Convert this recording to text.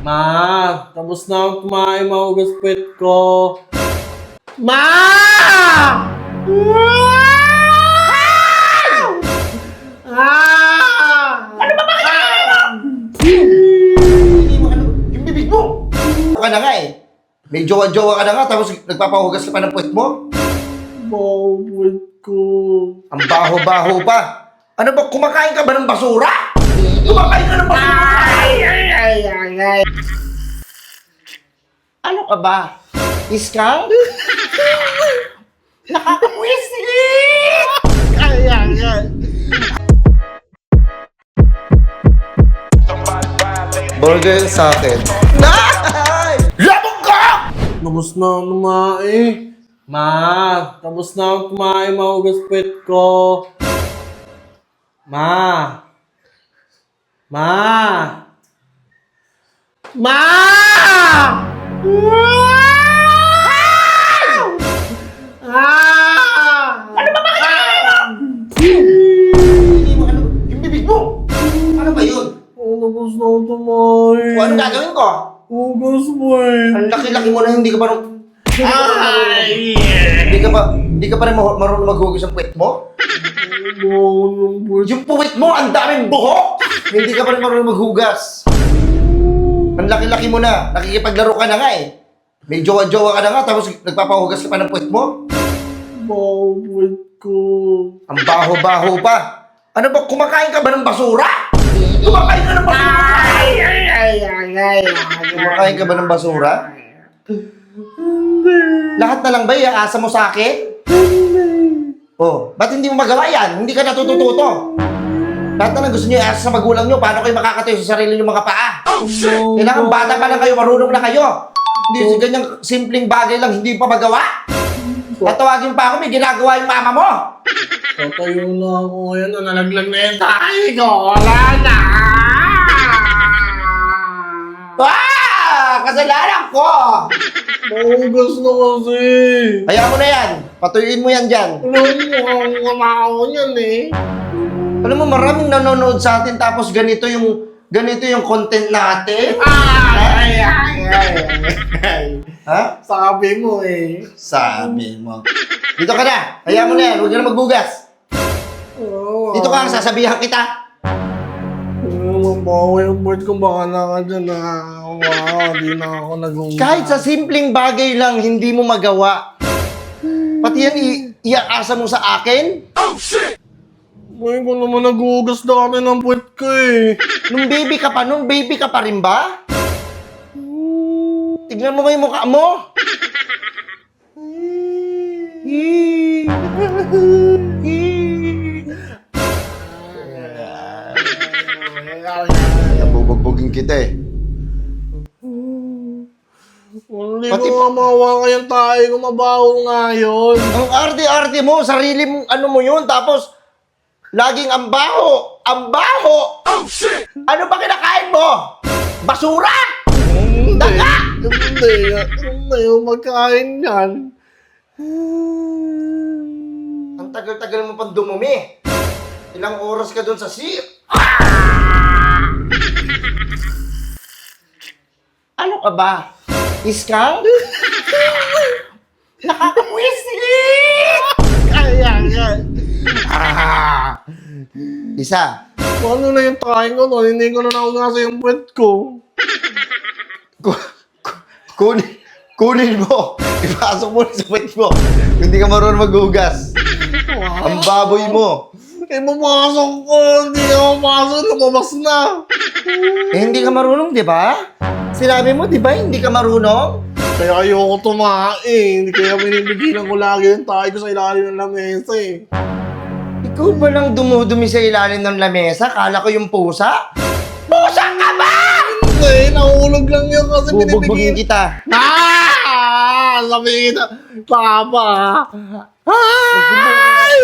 Ma, tapos na ako kumain, mahugas puwet ko. Ma! Ah! Ano ba Hindi mo ano, yung bibig mo. Ka na nga eh. May jowa-jowa ka na nga, tapos nagpapahugas ka pa ng puwet mo. Bawal ko. Ang baho-baho pa. Ano ba, kumakain ka ba ng basura? Kumakain ka ng basura? Ay, ay, ay, ay, ay. Ano ka ba? Iskang? Nakakapwisit! Ay, ay, ay. Burger sa akin. Nay! Labog ka! Tapos na ako kumain. Ma, tapos na ako kumain, mahugas puwet ko. Ma. Ma. Ma! Ah! Ano ba Hindi mo ano, yung bibig mo. Ano ba yun? Oh, tapos na ako kumain. O ano gagawin ko? Hugas mo eh. Ang laki-laki mo na hindi ka pa nung... Ay! Hindi ka pa, hindi ka pa rin ma- marunong maghugas ng puwet mo? Bawal ng puwet. Yung puwet mo, ang daming buhok! hindi ka pa rin marunong maghugas. Ang laki-laki mo na, nakikipaglaro ka na nga eh. May jowa-jowa ka na nga, tapos nagpapahugas ka pa ng puwet mo? Bawal ko. Ang baho-baho pa. Ano ba, kumakain ka ba ng basura? Kumakain ka ng basura? Ay, ay, ay, ay, ay. Kumakain ka ba ng basura? Lahat na lang ba iaasa mo sa akin? Oh, ba't hindi mo magawa yan? Hindi ka natututo. Lahat na lang gusto niyo iasa sa magulang niyo, paano kayo makakatayo sa sarili niyo mga paa? Kailangan bata pa lang kayo, marunong na kayo. Hindi sa ganyang simpleng bagay lang, hindi pa magawa. Tatawagin pa ako, may ginagawa yung mama mo. Tatayo na ako ngayon na nalaglag na tayo ko. Wala na. Ah! Kasalanan ko! Mahugas na kasi. Kaya mo na yan. Patuyuin mo yan dyan. Alam mo, ang kamao niyan eh. Alam mo, maraming nanonood sa atin tapos ganito yung ganito yung content natin. Ay, ay, ay, ay, ay. Ha? Sabi mo eh. Sabi mo. Dito ka na. Kaya mo na yan. Huwag ka na magbugas. Oh, Dito ka, sasabihan kita. Ano ba yung board ko baka na ka dyan na wow, di na ako nag Kahit sa simpleng bagay lang, hindi mo magawa. Pati yan, i- iaasa mo sa akin? Ngayon ko naman naghugas dati ng puwet ko eh. Nung baby ka pa, nung baby ka pa rin ba? Tignan mo nga yung mukha mo. Nabubugbugin kita eh. Hindi Pati- ko nga mawawa yung tayo ko mabaho nga yun. Ang arte-arte mo, sarili mong ano mo yun, tapos laging ang baho, ang baho. Ano ba kinakain mo? Basura? Daga! Hindi. Ano na yung magkain yan? Ang tagal-tagal mo pang dumumi. Ilang oras ka doon sa sea. Ano ka ba? Iskang? Nakakapwisit! Ay, ay, ay. Ah! Isa, Ano na yung tayo ko no? Hindi ko na naugasa yung puwet ko. ku- ku- kunin, kunin mo. Ipasok mo sa puwet mo. Hindi ka marunong maghugas. Ang baboy mo. Eh, pumasok ko. Hindi ako pumasok. Lumabas na. Eh, hindi ka marunong, di ba? Sinabi mo, di ba, hindi ka marunong? Kaya ayoko tumain. Hindi kaya binibigilan ko lagi yung tayo ko sa ilalim ng lamesa eh. Ikaw ba lang dumudumi sa ilalim ng lamesa? Kala ko yung pusa? Pusa ka ba? Hindi, nahulog lang yun kasi Bubugbugin binibigilan. kita. Ah! Sabi kita, Papa! Ay!